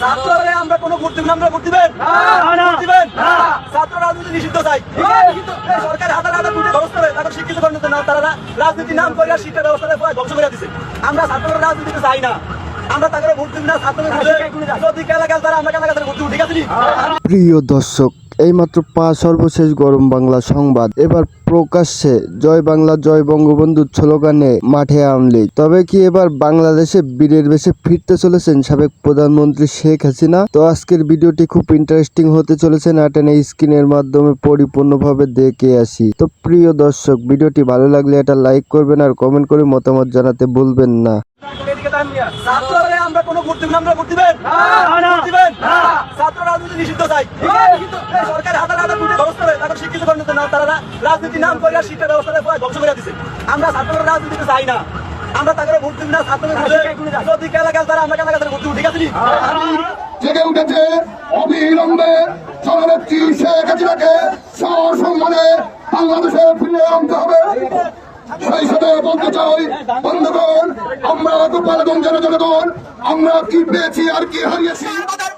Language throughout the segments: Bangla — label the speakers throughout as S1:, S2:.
S1: ছাত্ররা আমরা কোনো ভোট আমরা ভোট দিবেন? দিবেন? ছাত্র রাজনীতি নিষিদ্ধ চাই। সরকার হাজার হাজার কোটি খরচ করে তাদের শিক্ষিত করেন না তারা রাজনীতি নাম করে শিক্ষা ধ্বংস করে দিচ্ছে আমরা ছাত্ররা রাজনীতিতে চাই না। নি?
S2: প্রিয় দর্শক এইমাত্র পা সর্বশেষ গরম বাংলা সংবাদ। এবার প্রকাশ্যে জয় বাংলা জয় বঙ্গবন্ধু স্লোগানে মাঠে আমলি তবে কি এবার বাংলাদেশে বীরের বেশে ফিরতে চলেছেন সাবেক প্রধানমন্ত্রী শেখ হাসিনা? তো আজকের ভিডিওটি খুব ইন্টারেস্টিং হতে চলেছে না টেনে স্ক্রিনের মাধ্যমে পরিপূর্ণভাবে দেখে আসি। তো প্রিয় দর্শক ভিডিওটি ভালো লাগলে এটা লাইক করবেন আর কমেন্ট করে মতামত জানাতে ভুলবেন না।
S1: আমরা কোনো ভোট দিব আমরা ভোট দিবেন ভোট দিবেন ছাত্র রাজনীতি নিষিদ্ধ চাই এই সরকার হাজার হাজার কোটি খরচ করে তাদের শিক্ষিত করতে না তারা রাজনীতি নাম করে আর শিক্ষা ব্যবস্থা পুরো ধ্বংস করে দিচ্ছে আমরা ছাত্ররা রাজনীতিতে চাই না। আমরা তাদের ভোট দিব না ছাত্রদের যদি খেলা খেলতে আমরা খেলতে ভোট দিব ঠিক আছে
S3: জেগে উঠেছে অবিলম্বে জননেত্রী শেখ হাসিনাকে সসম্মানে বাংলাদেশে ফিরে আনতে হবে। সেই সাথে বলতে চাই বন্ধুগণ আমরা গোপালগঞ্জের জনগণ আমরা কি পেয়েছি আর কি হারিয়েছি?
S4: বাঁচাও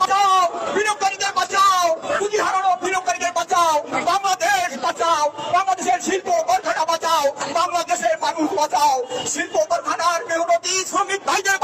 S4: বাঁচাও পুঁজি হারানো বিনিয়োগকারীদের বাঁচাও বাংলাদেশ বাঁচাও বাংলাদেশের শিল্প কারখানা বাঁচাও বাংলাদেশের মানুষ বাঁচাও শিল্প কারখানার মেহনতি শ্রমিক ভাইদের